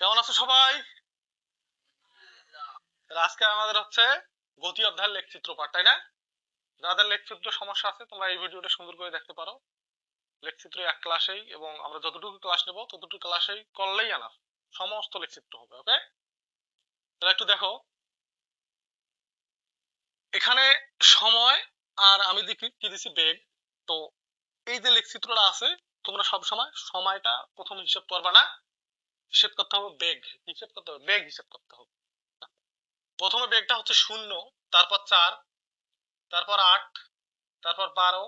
কেমন আছো সবাই? আজকে আমাদের হচ্ছে গতি লেখচিত্র পাঠ তাই না? যাদের লেখচিত্র সমস্যা আছে, তোমরা এই ভিডিওটা সুন্দর করে দেখতে পারো। লেখচিত্র এক ক্লাসেই এবং আমরা যতটুকু ক্লাস নেব, ততটুকু ক্লাসেই করলেই আনা সমস্ত লেখচিত্র হবে, ওকে? তাহলে একটু দেখো। এখানে সময় আর আমি দেখি, কি দিছি? বেগ। তো এই যে লেখচিত্রটা আছে, তোমরা সব সময় সময়টা প্রথম হিসাব করবা না। হিসেব করতে হবে বেগ, হিসেব করতে হবে, বেগ হিসেব করতে হবে। প্রথমে বেগটা হচ্ছে শূন্য, তারপর চার, তারপর আট, তারপর বারো,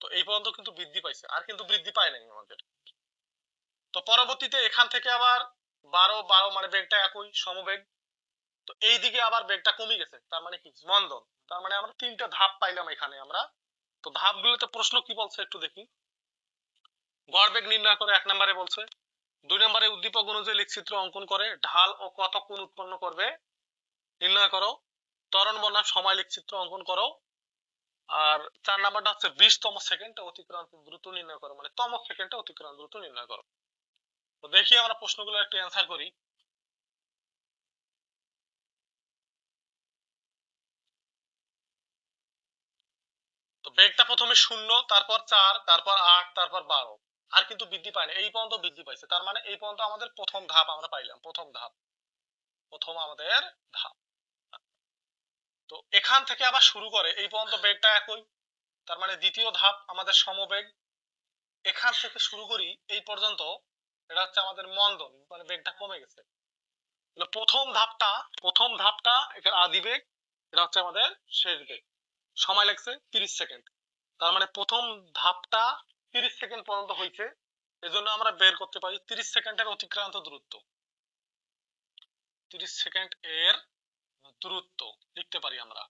তো এই পর্যন্ত কিন্তু বৃদ্ধি পাইছে, আর কিন্তু বৃদ্ধি পায় নাই আমাদের। তো পরবর্তীতে এখান থেকে আবার বারো বারো মানে বেগটা একই, সমবেগ। তো এই দিকে আবার বেগটা কমে গেছে, তার মানে কি? মন্দন তার মানে আমরা তিনটা ধাপ পাইলাম এখানে আমরা। তো ধাপগুলোতে প্রশ্ন কি বলছে একটু দেখি। গড় বেগ নির্ণয় করে এক নম্বরে বলছে দুই নম্বরে উদ্দীপক অনুযায়ী লেখচিত্র অঙ্কন করে, ঢাল ও কত কোণ উৎপন্ন করবে, নির্ণয় করো। ত্বরণ বনাম সময় লেখচিত্র অঙ্কন করো। আর চার নাম্বারটা হচ্ছে বিশতম সেকেন্ডে অতিক্রান্ত দ্রুত নির্ণয় করো মানে তম সেকেন্ডে অতিক্রান্ত দ্রুত নির্ণয় করো। তো দেখি আমরা প্রশ্নগুলো একটু অ্যান্সার করি। তো বেগটা প্রথমে শূন্য, তারপর চার, তারপর আট, তারপর বারো। আর কিন্তু বৃদ্ধি পায়নি। এই পর্যন্ত বৃদ্ধি পাইছে। তার মানে এই পর্যন্ত আমাদের প্রথম ধাপ আমরা পাইলাম, প্রথম ধাপ। প্রথম আমাদের ধাপ। তো এখান থেকে আবার শুরু করে, এই পর্যন্ত বেগটা একই। তার মানে দ্বিতীয় ধাপ আমাদের সমবেগ। এখান থেকে শুরু করি, এই পর্যন্ত। এটা হচ্ছে আমাদের মন্দন মানে বেগটা কমে গেছে। প্রথম ধাপটা প্রথম ধাপটা, এখানে আদি বেগ, এটা হচ্ছে আমাদের শেষ বেগ। সময় লাগছে তিরিশ সেকেন্ড। তার মানে প্রথম ধাপটা তিরিশ সেকেন্ড পর্যন্ত হয়েছে এজন্য আমরা বের করতে পারি। তিরিশ সেকেন্ডের অতিক্রান্ত দূরত্ব। তিরিশ সেকেন্ড এর দূরত্ব লিখতে পারি আমরা।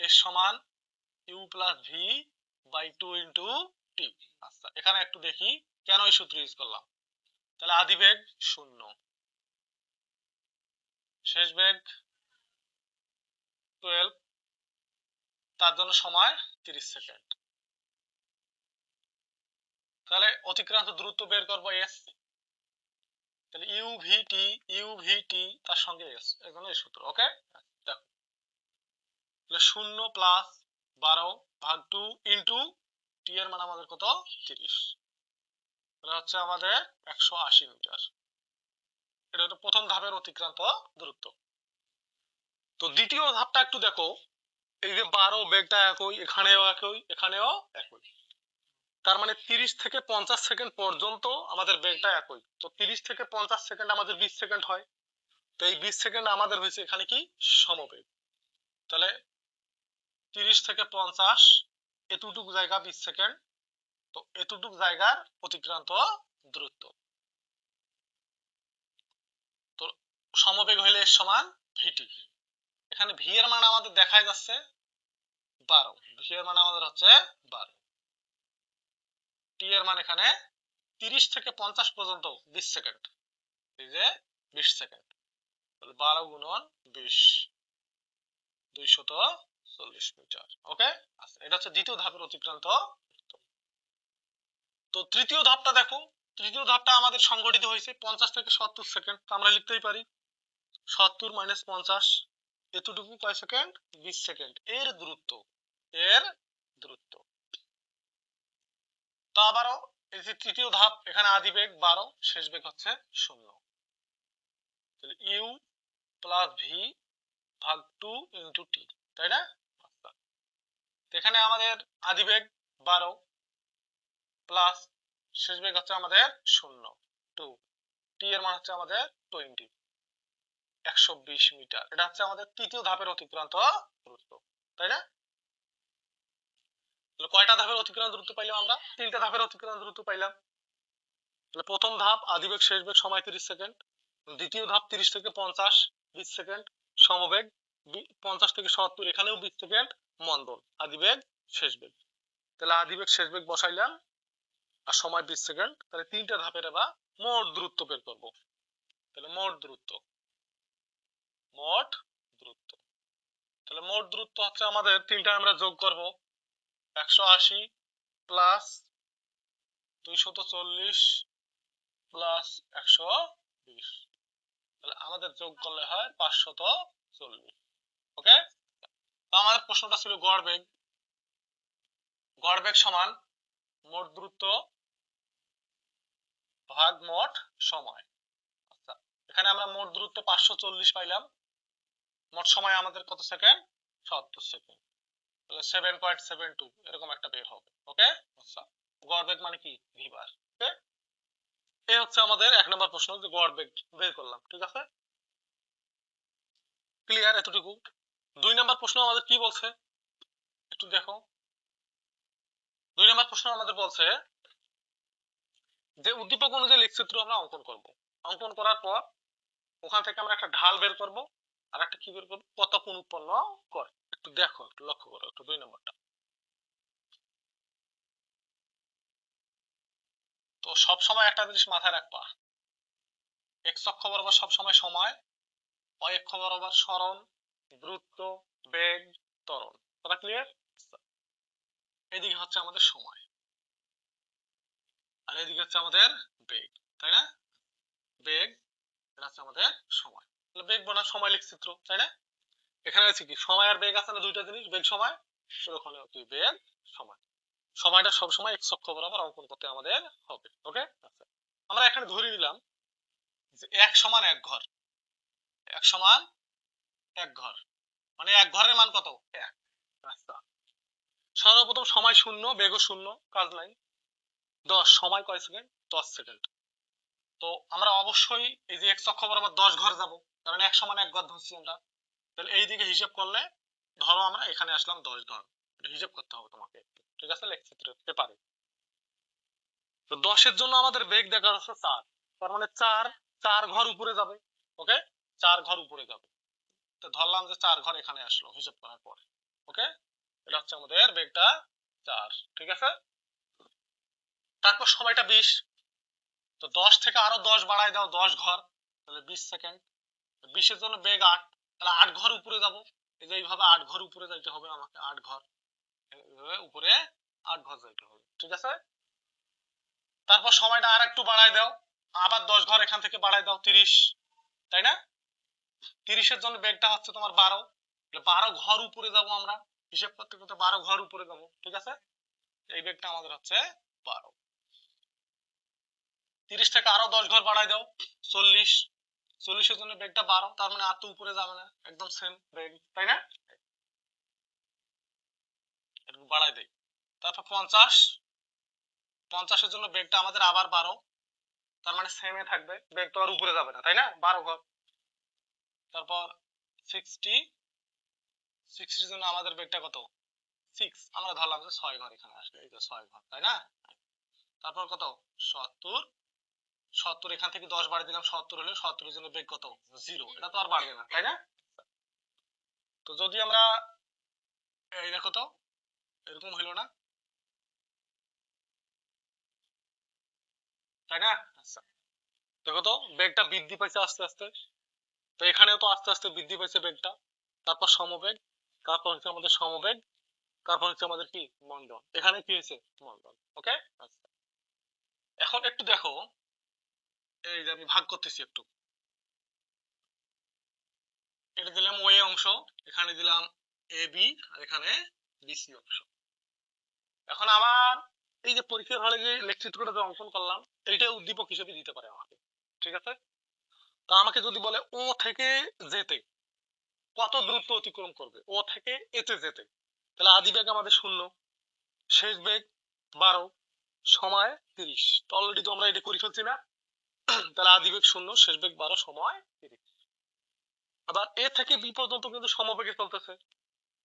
এর সমান U plus V by two into T আচ্ছা এখানে একটু দেখি কেন এই সূত্র ইউজ করলাম। তাহলে আদি বেগ শূন্য। শেষ বেগ টুয়েলভ তার জন্য সময় তিরিশ সেকেন্ড। তাহলে অতিক্রান্ত দূরত্ব বের করব এস তাহলে U V T U V T তার সঙ্গে এস এখানে এই সূত্র ওকে দেখো। তাহলে শূন্য প্লাস বারো ভাগ টু ইন্টু টি এর মান আমাদের কত? তিরিশ। তাহলে হচ্ছে আমাদের একশো আশি মিটার। এটা হলো প্রথম ধাপের অতিক্রান্ত দূরত্ব। তো দ্বিতীয় ধাপটা একটু দেখো। এই যে বারো বেগটা একই, এখানেও একই এখানেও একই। তার মানে তিরিশ থেকে পঞ্চাশ সেকেন্ড পর্যন্ত আমাদের বেগটা একই। তো তিরিশ থেকে পঞ্চাশ সেকেন্ড আমাদের বিশ সেকেন্ড হয়। তো এই বিশ সেকেন্ড আমাদের হয়েছে এখানে কি? সমবেগ। তাহলে তিরিশ থেকে পঞ্চাশ এতটুকু জায়গা বিশ সেকেন্ড। তো এতটুকু জায়গার অতিক্রান্ত দূরত্ব। তো সমবেগ হইলে এর সমান ভিটি এখানে ভি এর মান আমাদের দেখাই যাচ্ছে বারো। ভি এর মান আমাদের হচ্ছে বারো। টি এর মান এখানে তিরিশ থেকে পঞ্চাশ পর্যন্ত বিশ সেকেন্ড। এই যে বিশ সেকেন্ড। তাহলে বারো গুণন বিশ। দুইশত চল্লিশ মিটার। ওকে? আচ্ছা এটা হচ্ছে দ্বিতীয় ধাপের অতিক্রান্ত তো তৃতীয় ধাপটা দেখো। তৃতীয় ধাপটা আমাদের সংগঠিত হয়েছে পঞ্চাশ থেকে সত্তর সেকেন্ড। আমরা লিখতেই পারি। সত্তর মাইনাস পঞ্চাশ, এতটুকু কয় সেকেন্ড? বিশ সেকেন্ড। এর দূরত্ব। এর দূরত্ব। তো আবারও এই যে তৃতীয় ধাপ, এখানে আদি বেগ বারো, শেষ বেগ হচ্ছে শূন্য। ইউ প্লাস ভি ভাগ টু ইন্টু টি, তাই না। এখানে আমাদের আদি বেগ বারো প্লাস শেষ বেগ হচ্ছে আমাদের শূন্য, টু। টি এর মান হচ্ছে আমাদের টোয়েন্টি, একশো বিশ মিটার। এটা হচ্ছে আমাদের তৃতীয় ধাপের অতিক্রান্ত দূরত্ব তাই না? তাহলে কয়টা ধাপের অতিক্রান্ত দূরত্ব পাইলাম আমরা? তিনটা ধাপের অতিক্রান্ত দূরত্ব পাইলাম। তাহলে প্রথম ধাপ, আদিবেগ, শেষ বেগ, সময় তিরিশ সেকেন্ড। দ্বিতীয় ধাপ, তিরিশ থেকে পঞ্চাশ, বিশ সেকেন্ড, সমবেগ পঞ্চাশ থেকে সত্তর, এখানেও বিশ সেকেন্ড মন্দন আদিবেগ, শেষ বেগ। তাহলে আদিবেগ, শেষ বেগ বসাইলাম, আর সময় বিশ সেকেন্ড। তাহলে তিনটা ধাপের এবার মোট দূরত্ব বের করব। তাহলে মোট দূরত্ব। মোট দূরত্ব। তাহলে মোট দূরত্ব হচ্ছে আমাদের তিনটা আমরা যোগ করব। একশো আশি প্লাস দুইশত চল্লিশ প্লাস একশো বিশ। আমাদের যোগ করলে হয় পাঁচশত চল্লিশ। ওকে? আমাদের প্রশ্নটা ছিল গড় বেগ গড় বেগ সমান মোট ভাগ মোট সময়। আচ্ছা এখানে আমরা মোট দূরত্ব পাঁচশো চল্লিশ পাইলাম। মোট সময় আমাদের কত সেকেন্ড? সত্তর সেকেন্ড। তাহলে সেভেন পয়েন্ট সেভেন টু এরকম একটা বের হবে ওকে আচ্ছা মানে কি? ওকে হচ্ছে আমাদের এক নম্বর প্রশ্ন যে বের করলাম, ঠিক আছে? ক্লিয়ার এতটুকু? দুই নম্বর প্রশ্ন আমাদের কি বলছে? একটু দেখো। দুই নম্বর প্রশ্ন আমাদের বলছে যে উদ্দীপক অনুযায়ী লেখচিত্র আমরা অঙ্কন করব। অঙ্কন করার পর ওখান থেকে আমরা একটা ঢাল বের করব আর একটা কি বের করব? কত কোণ উৎপন্ন করে। একটু দেখো, একটু লক্ষ্য করো, একটু দুই নম্বরটা। তো সব সময় একটা জিনিস মাথায় রাখবা। এক্স অক্ষ বরাবর সব সময় সময় অয় অক্ষ বরাবর সরণ দ্রুত বেগ, ত্বরণ। কথা ক্লিয়ার এদিকে হচ্ছে আমাদের সময়। আর এদিকে হচ্ছে আমাদের বেগ, তাই না? বেগ, এটা হচ্ছে আমাদের সময়। বেগ বনাম, সময় লিখচিত্র তাই না? এখানে আছে কি? সময় আর বেগ আছে না দুইটা জিনিস? বেগ সময় ওখানে কি বেগ সময়। সময়টা সব সময় এক্স অক্ষ বরাবর অঙ্কন করতে আমাদের হবে, ওকে? আচ্ছা। আমরা এখানে ধরে নিলাম যে এক সমান এক ঘর। এক সমান এক ঘর। মানে এক ঘরের মান কত? এক। আচ্ছা। সর্বপ্রথম সময় শূন্য, বেগও শূন্য, কাজ নাই। দশ, সময় কয় সেকেন্ড? দশ সেকেন্ড। তো আমরা অবশ্যই এই যে এক্স অক্ষ বরাবর দশ ঘর যাব, কারণ এক সমান এক ঘর ধরছি আমরা। তাহলে এই দিকে হিসাব করলে, ধরো আমরা এখানে আসলাম দশ ঘর হিসাব করতে হবে তোমাকে। ঠিক আছে লেখচিত্র পেপারে তো দশের জন্য আমাদের বেগ দেখা যাচ্ছে চার। তার মানে চার চার ঘর উপরে যাবে ওকে চার ঘর উপরে যাবে। তো ধরলাম যে চার ঘর এখানে আসলো, হিসাব করার পরে ওকে এটা হচ্ছে আমাদের বেগটা চার, ঠিক আছে? তারপর সময়টা বিশ। তো দশ থেকে আরও দশ বাড়াই দাও দশ ঘর, তাহলে বিশ সেকেন্ড। বিশের জন্য বেগ আট, তাহলে আট ঘর উপরে যাব। এই যে এইভাবে আট ঘর উপরে যাইতে হবে আমাকে, আট ঘর। উপরে আট ঘর যাইতে হবে, ঠিক আছে? তারপর সময়টা আর একটু বাড়াই দাও। আবার দশ ঘর এখান থেকে বাড়াই দাও, তিরিশ, তাই না? তিরিশের জন্য বেগটা হচ্ছে তোমার বারো। বারো ঘর উপরে যাব আমরা। হিসেব করতে করতে বারো ঘর উপরে যাব, ঠিক আছে? এই বেগটা আমাদের হচ্ছে বারো। তিরিশ থেকে আরও দশ ঘর বাড়াই দাও, চল্লিশ চল্লিশের জন্য বেগটা বারো, তার মানে আর তো উপরে যাবে না। একদম সেম বেগ তাই না? একটু বাড়াই দেই। তারপর পঞ্চাশ, পঞ্চাশের জন্য বেগটা আমাদের আবার বারো, তার মানে সেমে থাকবে। বেগ তো আর উপরে যাবে না, তাই না? বারো ঘর। তারপর সিক্সটি সিক্সটির জন্য আমাদের বেগটা কত? সিক্স আমরা ধরলাম যে ছয় ঘর এখানে আসবে, এই যে ছয় ঘর, তাই না? তারপর কত? সত্তর সত্তর এখান থেকে দশ বাড়ি দিলাম সত্তর হলে সত্তরের জন্য বেগ কত? জিরো এটা তো আর বাড়বে না তাই না? তো যদি আমরা এই দেখো তো এরকম হইল না? তাই না? আচ্ছা। দেখো তো বেগটা বৃদ্ধি পাইছে আস্তে আস্তে। তো এখানেও তো আস্তে আস্তে বৃদ্ধি পাইছে বেগটা। তারপর সমবেগ তারপর হচ্ছে আমাদের সমবেগ তারপর হচ্ছে আমাদের কি? মন্ডল। এখানে কি হয়েছে? মন্ডল। ওকে আচ্ছা। এখন একটু দেখো এই যে আমি ভাগ করতেছি একটু। এটা দিলাম ওয়ে অংশ, এখানে দিলাম এ বি আর এখানে বিসি অংশ। এখন আমার এই যে পরীক্ষার হলে যে লেখচিত্রটা অঙ্কন করলাম, এইটা উদ্দীপক হিসেবে দিতে পারে আমাকে। ঠিক আছে? তা আমাকে যদি বলে ও থেকে যেতে কত দ্রুত অতিক্রম করবে? ও থেকে এতে যেতে তাহলে আদি বেগ আমাদের শূন্য, শেষ বেগ বারো, সময় তিরিশ। তো অলরেডি তো আমরা এটা করে ফেলছি না। তাহলে আদি বেগ শূন্য, শেষ বেগ বারো, সময় তিরিশ। আবার এ থেকে বি পর্যন্ত কিন্তু সমবেগে চলতেছে।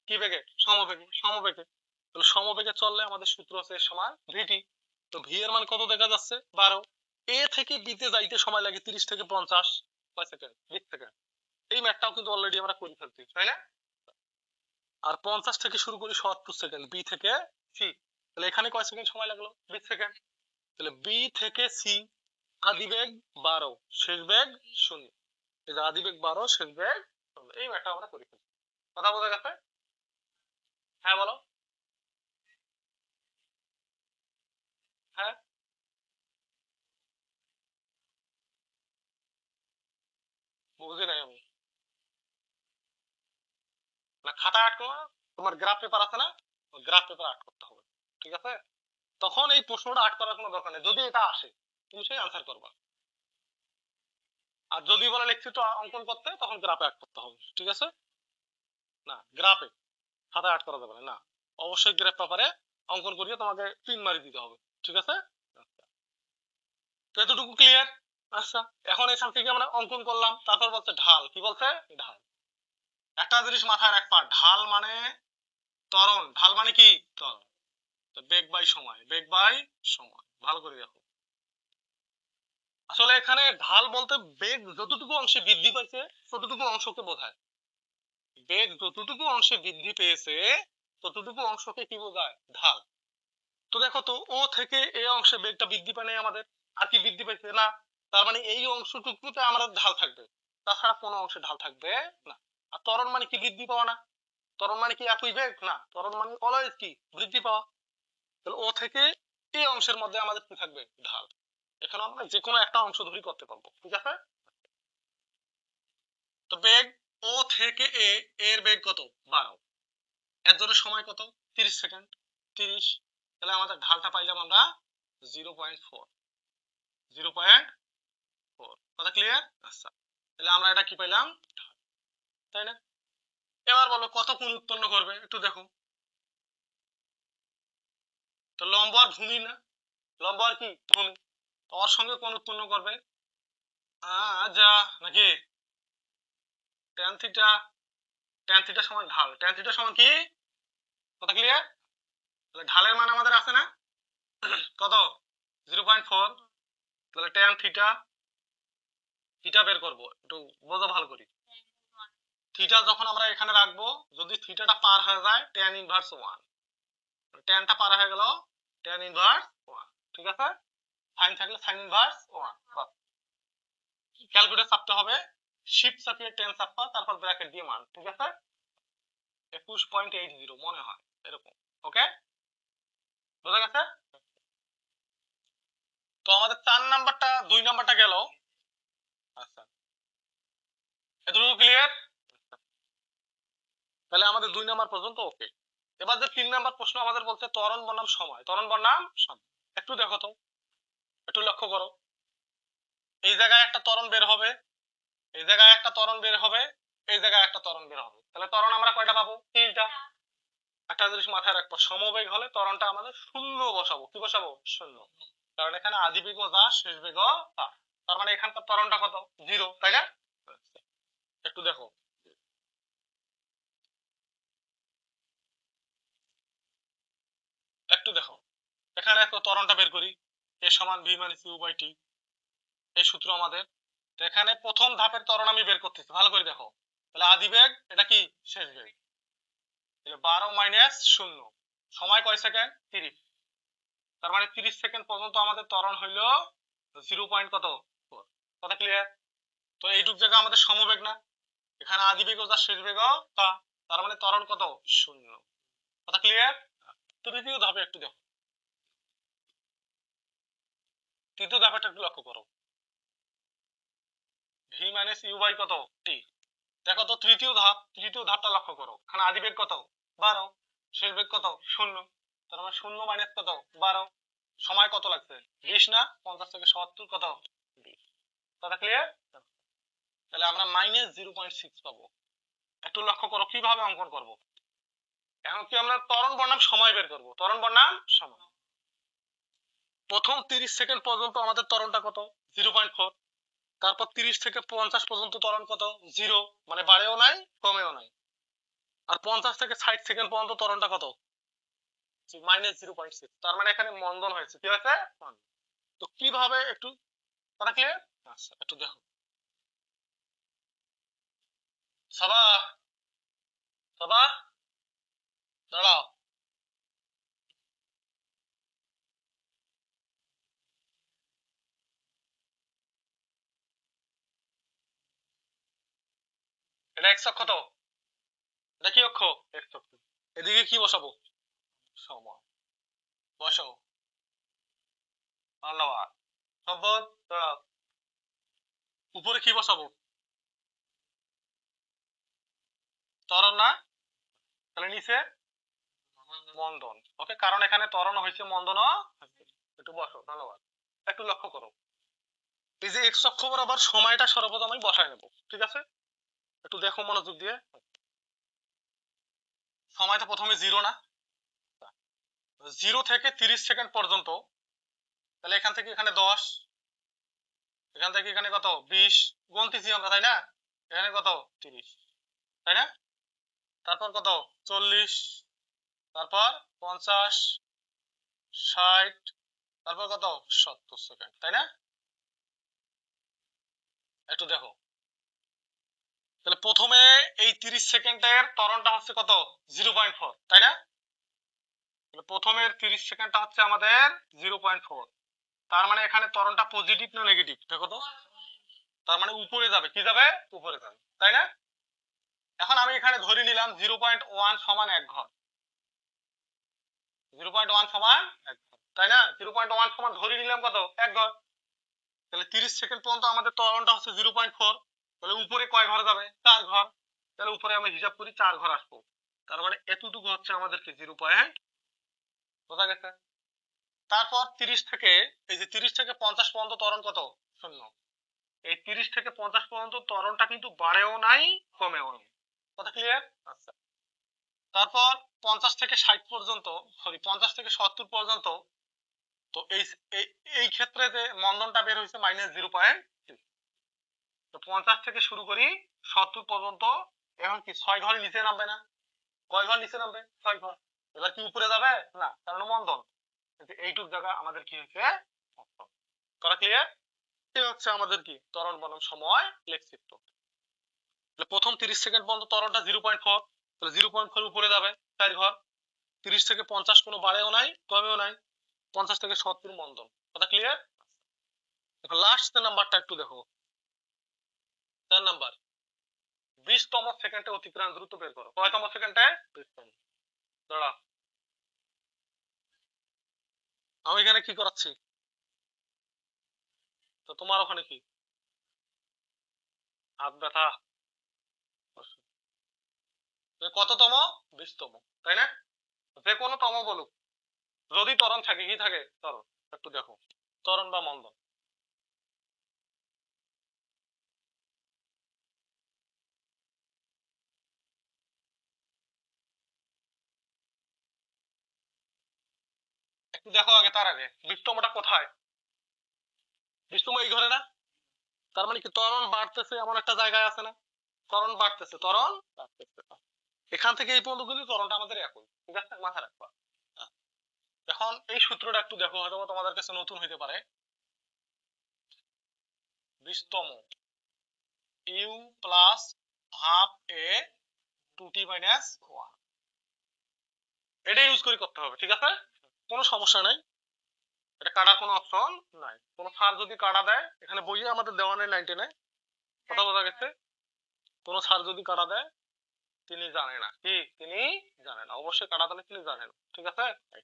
কি বেগে? সমবেগে সমবেগে। তাহলে সমবেগে চললে আমাদের সূত্র আছে সমান ভিটি তো ভি এর মান কত দেখা যাচ্ছে? বারো। এ থেকে বিতে যাইতে সময় লাগে তিরিশ থেকে পঞ্চাশ। কয় সেকেন্ড? বিশ সেকেন্ড। এই ম্যাথটাও কিন্তু অলরেডি আমরা করে ফেলছি, তাই না? আর পঞ্চাশ থেকে শুরু করি সত্তর সেকেন্ড বি থেকে সি তাহলে এখানে কয় সেকেন্ড সময় লাগল? বিশ সেকেন্ড। তাহলে বি থেকে সি আদি বেগ বারো, শেষ বেগ শূন্য। এই যে বারো, শেষ বেগ শূন্য। এই ম্যাথটা আমরা করে। কথা বোঝা গেছে? হ্যাঁ বলো। হ্যাঁ। বুঝি নাই আমি। না, খাতা আট করো তোমার গ্রাফ পেপার আছে না? গ্রাফ পেপার আট করতে হবে। ঠিক আছে? তখন এই প্রশ্নটা আট করার কোনো দরকার নেই। যদি এটা আসে তুমি সেই আনসার করবা। আর যদি বলে লেখচিত্র অঙ্কন করতে, তখন গ্রাফে আট করতে হবে, ঠিক আছে? না গ্রাফে খাতায় আট করা যাবে না অবশ্যই গ্রাফ পেপারে অঙ্কন করিয়ে তোমাকে পিন মারি দিতে হবে, ঠিক আছে? আচ্ছা। তো এতটুকু ক্লিয়ার আচ্ছা এখন এখান থেকে আমরা অঙ্কন করলাম, তারপর বলছে ঢাল। কি বলছে? ঢাল। একটা জিনিস মাথায় রাখবা, ঢাল মানে তরণ ঢাল মানে কি? তরণ বেগ বাই সময়, বেগ বাই সময়। ভালো করে দেখো। আসলে এখানে ঢাল বলতে বেগ যতটুকু অংশে বৃদ্ধি পাইছে, ততটুকু অংশকে বোঝায়। বেগ যতটুকু অংশে বৃদ্ধি পেয়েছে, ততটুকু অংশকে কি বোঝায়? ঢাল। তো দেখো তো, ও থেকে এই অংশে বেগটা বৃদ্ধি পায় নাই আমাদের। আর কি বৃদ্ধি পাইছে? না, তার মানে এই অংশটুকুতে আমাদের ঢাল থাকবে। তাছাড়া কোনো অংশে ঢাল থাকবে না। আর ত্বরণ মানে কি বৃদ্ধি পাওয়া না? ত্বরণ মানে কি একই বেগ? না, ত্বরণ মানে অলওয়েজ কি? বৃদ্ধি পাওয়া। তাহলে ও থেকে এই অংশের মধ্যে আমাদের কি থাকবে? ঢাল। এখানে আমরা যে কোনো একটা অংশ ধরি করতে পারব। ঠিক আছে? তো বেগ ও থেকে এ এর বেগ কত? বারো। এর জন্য সময় কত? তিরিশ সেকেন্ড। তিরিশ। তাহলে আমাদের ঢালটা পাইলাম আমরা zero point four. Zero point four. কথা ক্লিয়ার আচ্ছা। তাহলে আমরা এটা কি পাইলাম? তাই না? এবার বলো, কত কোণ উৎপন্ন করবে? একটু দেখো। তো লম্ব আর ভূমি না? লম্ব আর কি? ভূমি। তো সঙ্গে কোণ উৎপন্ন করবে? যা, নাকি? ট্যান থিটা ট্যান থিটা সমান ঢাল। ট্যান থিটা সমান কি? কথা ক্লিয়ার তাহলে ঢালের মান আমাদের আছে না? কত? জিরো পয়েন্ট ফোর তাহলে ট্যান থিটা থিটা বের করব। একটু বোঝা ভালো করি। থিটা যখন আমরা এখানে রাখব, যদি থিটাটা পার হয়ে যায় ট্যান ইনভার্স ওয়ান ট্যানটা পার হয়ে গেল ট্যান ইনভার্স ওয়ান ঠিক আছে? সাইন থাকলে সাইন ইনভার্স ওয়ান ক্যালকুলেটর চাপতে হবে শিফট চাপিয়ে টেন চাপা তারপর ব্র্যাকেট দিয়ে মান, ঠিক আছে? একুশ পয়েন্ট এইট জিরো মনে হয়, এরকম ওকে বোঝা গেছে? তো আমাদের চার নাম্বারটা, দুই নাম্বারটা গেল। আচ্ছা। এতটুকু ক্লিয়ার তাহলে আমাদের দুই নাম্বার পর্যন্ত ওকে এবার যে তিন নাম্বার প্রশ্ন আমাদের বলছে ত্বরণ বনাম সময়। ত্বরণ বনাম সময়। একটু দেখো তো। একটু লক্ষ্য করো। এই জায়গায় একটা ত্বরণ বের হবে, এই জায়গায় একটা ত্বরণ বের হবে, এই জায়গায় একটা ত্বরণ বের হবে। তাহলে ত্বরণ আমরা কয়টা পাবো? তিনটা। একটা জিনিস মাথায় রাখব, সমবেগ হলে ত্বরণটা আমাদের শূন্য বসাবো। কি বসাবো? শূন্য। কারণ এখানে আদি বেগ যা, শেষ বেগ তা। তার মানে এখানকার ত্বরণটা কত? জিরো, তাই না? একটু দেখো। একটু দেখো। এখানে একটা ত্বরণটা বের করি। এ সমান v minus u by t এই সূত্র আমাদের। তো এখানে প্রথম ধাপের ত্বরণ আমি বের করতেছি, ভালো করে দেখো। তাহলে আদি বেগ, এটা কি? শেষ বেগ। বারো মাইনাস শূন্য, সময় কয় সেকেন্ড তিরিশ। তার মানে তিরিশ সেকেন্ড পর্যন্ত আমাদের ত্বরণ হইল জিরো পয়েন্ট কত? কথা ক্লিয়ার তো এইটুক জায়গা আমাদের সমবেগ না। এখানে আদি বেগ যা শেষ বেগ তা। তার মানে ত্বরণ কত? শূন্য। কথা ক্লিয়ার তৃতীয় ধাপে একটু দেখো। তৃতীয় ধাপটা একটু লক্ষ্য করো। ভি মাইনাস ইউ বাই কত? টি দেখো তো তৃতীয় ধাপ, তৃতীয় ধাপটা লক্ষ্য করো। এখানে আদি বেগ কত? বারো। শেষ বেগ কত? শূন্য। তার মানে শূন্য মাইনাস কত? বারো। সময় কত লাগছে? বিশ না? পঞ্চাশ থেকে সত্তর কত? কথা ক্লিয়ার তাহলে আমরা মাইনাস জিরো পয়েন্ট সিক্স পাবো। একটু লক্ষ্য করো, কীভাবে অঙ্কন করব? এখন কি আমরা তরণ বনাম সময় বের করব? তরণ বনাম সময়। প্রথম তিরিশ সেকেন্ড পর্যন্ত আমাদের ত্বরণটা কত? জিরো পয়েন্ট ফোর তারপর তিরিশ থেকে পঞ্চাশ পর্যন্ত ত্বরণ কত? জিরো মানে বাড়েও নাই, কমেও নাই। আর পঞ্চাশ থেকে ষাট সেকেন্ড পর্যন্ত ত্বরণটা কত? মাইনাস জিরো পয়েন্ট সিক্স তার মানে এখানে মন্দন হয়েছে। কি হয়েছে? তো কীভাবে একটু তারা ক্লিয়ার আচ্ছা একটু দেখো। সবা সবা, দাঁড়াও। এটা এক্স অক্ষ তো। এটা কি অক্ষ? এক্স অক্ষ এদিকে কি বসাবো? সময়। বসো ধন্যবাদ সম্পদ? উপরে কি বসাবো? ত্বরণ না? তাহলে নিচে? মন্দন। ওকে, কারণ এখানে ত্বরণ হয়েছে মন্দন একটু বসো ধন্যবাদ একটু লক্ষ্য করো। এই যে এক্স অক্ষ বরাবর সময়টা সর্বপ্রথম আমি বসায় নেব। ঠিক আছে? একটু দেখো মনোযোগ দিয়ে। সময়টা প্রথমে জিরো না। জিরো থেকে তিরিশ সেকেন্ড পর্যন্ত। তাহলে এখান থেকে এখানে দশ, এখান থেকে এখানে কত? বিশ। গুনতেছি আমরা, তাই না? এখানে কত? তিরিশ। তাই না? তারপর কত? চল্লিশ। তারপর পঞ্চাশ, ষাট, তারপর কত? সত্তর সেকেন্ড তাই না? একটু দেখো। তাহলে প্রথমে এই তিরিশ সেকেন্ডের ত্বরণটা হচ্ছে কত? জিরো পয়েন্ট ফোর, তাই না? তাহলে প্রথমের তিরিশ সেকেন্ডটা হচ্ছে আমাদের জিরো পয়েন্ট ফোর। তার মানে এখানে ত্বরণটা পজিটিভ না নেগেটিভ দেখো তো। তার মানে উপরে যাবে। কি যাবে? উপরে যাবে। তাই না? এখন আমি এখানে ধরে নিলাম জিরো পয়েন্ট ওয়ান সমান এক ঘর। জিরো পয়েন্ট ওয়ান সমান এক ঘর, তাই না? জিরো পয়েন্ট ওয়ান সমান ধরে নিলাম কত? এক ঘর। তাহলে তিরিশ সেকেন্ড পর্যন্ত আমাদের ত্বরণটা হচ্ছে জিরো পয়েন্ট ফোর। তাহলে উপরে কয় ঘর যাবে? চার ঘর। তাহলে উপরে আমি হিসাব করি চার ঘর আসব। তার মানে এতটুকু হচ্ছে আমাদের কি জিরো পয়েন্ট। বোঝা গেছে? তারপর তিরিশ থেকে এই যে তিরিশ থেকে পঞ্চাশ পর্যন্ত ত্বরণ কত? শূন্য। এই তিরিশ থেকে পঞ্চাশ পর্যন্ত ত্বরণটা কিন্তু বাড়েও নাই কমেও নাই। কথা ক্লিয়ার আচ্ছা। তারপর পঞ্চাশ থেকে ষাট পর্যন্ত সরি পঞ্চাশ থেকে সত্তর পর্যন্ত তো এই এই- এই ক্ষেত্রে যে মন্দনটা বের হয়েছে মাইনাস জিরো পয়েন্ট তো পঞ্চাশ থেকে শুরু করি, সত্তর পর্যন্ত। এখন কি, ছয় ঘর নিচে নামবে না? কয় ঘর নিচে নামবে? ছয় ঘর। এবার কি উপরে যাবে? না কারণ মন্দন কিন্তু এইটুক জায়গা আমাদের কি হয়েছে? করা ক্লিয়ার এই হচ্ছে আমাদের কি? ত্বরণ বনাম সময় লেখচিত্র প্রথম তিরিশ সেকেন্ড পর্যন্ত ত্বরণটা জিরো পয়েন্ট ফোর তাহলে জিরো পয়েন্ট ফোর উপরে যাবে, চার ঘর। তিরিশ থেকে পঞ্চাশ কোনো বাড়েও নাই, কমেও নাই। পঞ্চাশ থেকে সত্তর মন্দন কথা ক্লিয়ার এখন লাস্ট নাম্বারটা একটু দেখো। চার নাম্বার। বিশতম সেকেন্ডে অতিক্রান্ত দ্রুত বের করো। কয়তম সেকেন্ডে? বিশতম। দাঁড়া। আমি এখানে কি করাচ্ছি? তো তোমার ওখানে কি? হাত ব্যথা। কততম? বিশতম। তাই না? যে কোনো তম বলুক। যদি ত্বরণ থাকে কি থাকে? ত্বরণ। একটু দেখো। ত্বরণ বা মন্দন। দেখো আগে তার আগে বিস্তমটা কোথায়? বিস্তম এই ঘরে না? তার মানে কি ত্বরণ বাড়তেছে এমন একটা জায়গায় আছে না? ত্বরণ বাড়তেছে ত্বরণ বাড়তেছে। এখান থেকে এই পর্যন্ত কিন্তু ত্বরণটা আমাদের একই। ঠিক আছে? মাথায় রাখবা। এখন এই সূত্রটা একটু দেখো হয়তো তোমাদের কাছে নতুন হইতে পারে। বিশতম u plus half a two t minus one. এটা ইউজ করে করতে হবে, ঠিক আছে? কোনো সমস্যা নাই। এটা কাটার কোনো অপশন নাই। কোনো স্যার যদি কাটা দেয়, এখানে বইয়ে আমাদের দেওয়া নেই নাইনটি নাই? কথা বোঝা গেছে? কোনো স্যার যদি কাটা দেয়, তিনি জানে না। কি? তিনি জানে না। অবশ্যই কাটা দিলে তিনি জানেন ঠিক আছে?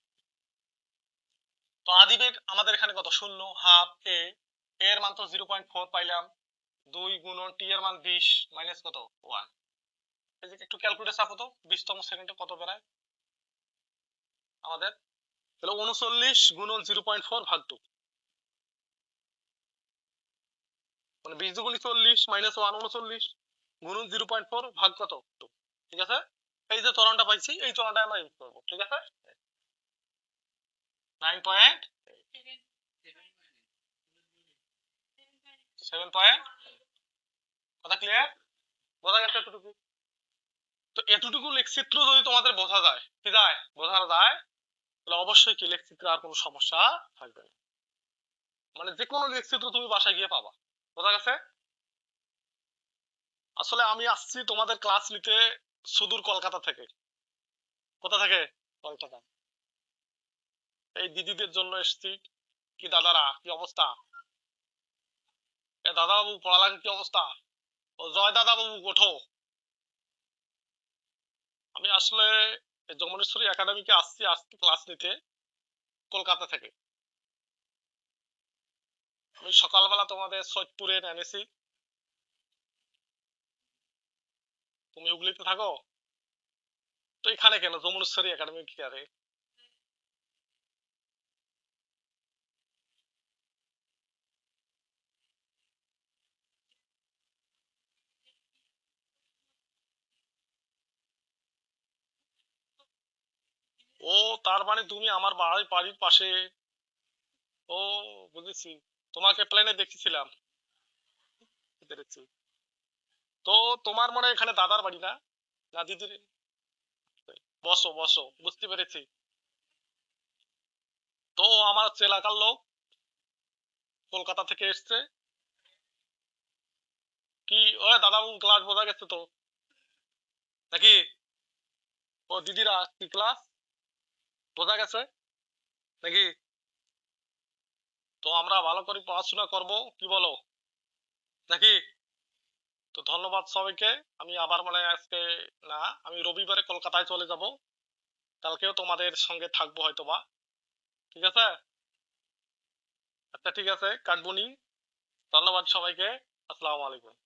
তো আদিবেগ আমাদের এখানে কত? শূন্য, হাফ, এ। এর মান তো জিরো পয়েন্ট ফোর পাইলাম। দুই গুণন টি এর মান বিশ মাইনাস কত? ওয়ান একটু ক্যালকুলেটর চাপো তো। বিশতম সেকেন্ডে কত বেড়ায়? আমাদের তাহলে উনচল্লিশ গুণন জিরো পয়েন্ট ফোর ভাগ টু মানে বিশ দুগুণি চল্লিশ মাইনাস ওয়ান উনচল্লিশ গুণন জিরো পয়েন্ট ফোর ভাগ কত? টু ঠিক আছে? এই যে ত্বরণটা পাইছি, এই ত্বরণটা আমরা ইউজ করব, ঠিক আছে? Nine point seven point. কথা ক্লিয়ার বোঝা গেছে এতটুকু? তো এতটুকু লেখচিত্র যদি তোমাদের বোঝা যায়, কি যায়? বোঝা যায় তাহলে অবশ্যই কি লেখচিত্রে আর কোনো সমস্যা থাকবে না। মানে যে কোনো লেখচিত্র তুমি বাসায় গিয়ে পাবা। বোঝা গেছে? আসলে আমি আসছি তোমাদের ক্লাস নিতে সুদূর কলকাতা থেকে। কোথা থেকে? কলকাতা। এই দিদিদের জন্য এসেছি। কি দাদারা? কি অবস্থা? এ দাদা বাবু পড়ালেখার কি অবস্থা? ও জয় দাদা বাবু ওঠো। আমি আসলে যমুনেশ্বরী একাডেমিকে আসছি আজকে ক্লাস নিতে কলকাতা থেকে। আমি সকালবেলা তোমাদের সৈদপুরে এনেছি তুমি হুগলিতে থাকো? তো এখানে কেন? যমুনেশ্বরী একাডেমি কি আরে ও, তার মানে তুমি আমার বাড়ি, বাড়ির পাশে। ও, বুঝেছি। তোমাকে প্লেনে দেখেছিলাম। তো তোমার মনে এখানে দাদার বাড়ি না? না, দিদির? বসো বসো, বুঝতে পেরেছি। তো আমার হচ্ছে এলাকার লোক কলকাতা থেকে এসছে। কি? ও, দাদাবাবু ক্লাস বোঝা গেছে তো। নাকি? ও, দিদিরা কি ক্লাস বোঝা গেছে? নাকি? তো আমরা ভালো করে পড়াশোনা করব, কি বলো? নাকি? তো ধন্যবাদ সবাইকে। আমি আবার মানে আজকে না, আমি রবিবারে কলকাতায় চলে যাব। কালকেও তোমাদের সঙ্গে থাকব হয়তো বা ঠিক আছে? আচ্ছা ঠিক আছে কাটবনি ধন্যবাদ সবাইকে। আসসালামু আলাইকুম।